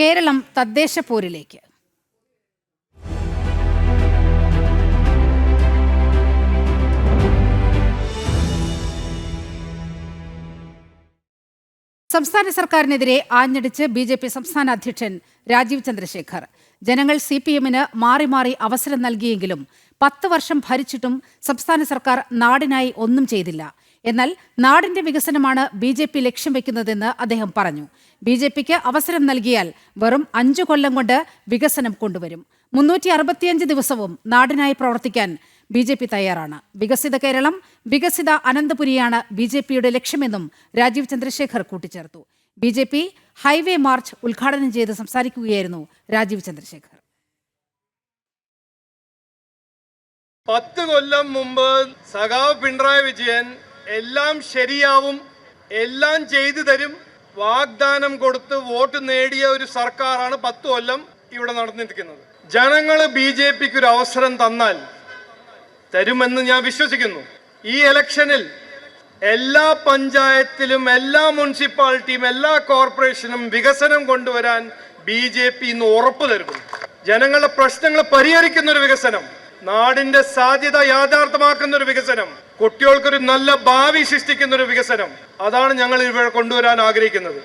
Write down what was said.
കേരളം തദ്ദേശ പോരിലേക്ക്. സംസ്ഥാന സർക്കാരിനെതിരെ ആഞ്ഞടിച്ച് ബി ജെ പി സംസ്ഥാന അധ്യക്ഷൻ രാജീവ് ചന്ദ്രശേഖർ. ജനങ്ങൾ സി പി എമ്മിന് മാറി മാറി അവസരം നൽകിയെങ്കിലും പത്ത് വർഷം ഭരിച്ചിട്ടും സംസ്ഥാന സർക്കാർ നാടിനായി ഒന്നും ചെയ്തില്ല. എന്നാൽ നാടിന്റെ വികസനമാണ് ബി ജെ പി ലക്ഷ്യം വെക്കുന്നതെന്ന് അദ്ദേഹം പറഞ്ഞു. ബി ജെ പിക്ക് അവസരം നൽകിയാൽ വെറും അഞ്ചു കൊല്ലം കൊണ്ട് വികസനം കൊണ്ടുവരും. മുന്നൂറ്റി അറുപത്തിയഞ്ച് ദിവസവും നാടിനായി പ്രവർത്തിക്കാൻ ബി ജെ പി തയ്യാറാണ്. വികസിത കേരളം വികസിത അനന്തപുരിയാണ് ബി ജെ പിയുടെ ലക്ഷ്യമെന്നും രാജീവ് ചന്ദ്രശേഖർ കൂട്ടിച്ചേർത്തു. B J P highway march ഉദ്ഘാടനം ചെയ്ത് സംസാരിക്കുകയായിരുന്നു രാജീവ് ചന്ദ്രശേഖർ. പത്ത് കൊല്ലം മുമ്പ് സഖാവ് പിണറായി വിജയൻ എല്ലാം ശരിയാവും എല്ലാം ചെയ്തു തരും. വാഗ്ദാനം കൊടുത്ത് വോട്ട് നേടിയ ഒരു സർക്കാരാണ് പത്ത് കൊല്ലം ഇവിടെ നടന്നിരിക്കുന്നത്. ജനങ്ങൾ ബി ജെ പിക്ക് ഒരു അവസരം തന്നാൽ തരുമെന്ന് ഞാൻ വിശ്വസിക്കുന്നു. ഈ ഇലക്ഷനിൽ എല്ലാ പഞ്ചായത്തിലും എല്ലാ മുനിസിപ്പാലിറ്റിയും എല്ലാ കോർപ്പറേഷനും വികസനം കൊണ്ടുവരാൻ ബി ജെ പി ഇന്ന് ഉറപ്പ് തരുന്നു. ജനങ്ങളുടെ പ്രശ്നങ്ങൾ പരിഹരിക്കുന്ന ഒരു വികസനം. നാടിന്റെ സാധ്യത യാഥാർത്ഥ്യമാക്കുന്ന ഒരു വികസനം കുട്ടികൾക്കൊരു നല്ല ഭാവി സൃഷ്ടിക്കുന്ന ഒരു വികസനം. അതാണ് ഞങ്ങൾ ഇവിടെ കൊണ്ടുവരാൻ ആഗ്രഹിക്കുന്നത്.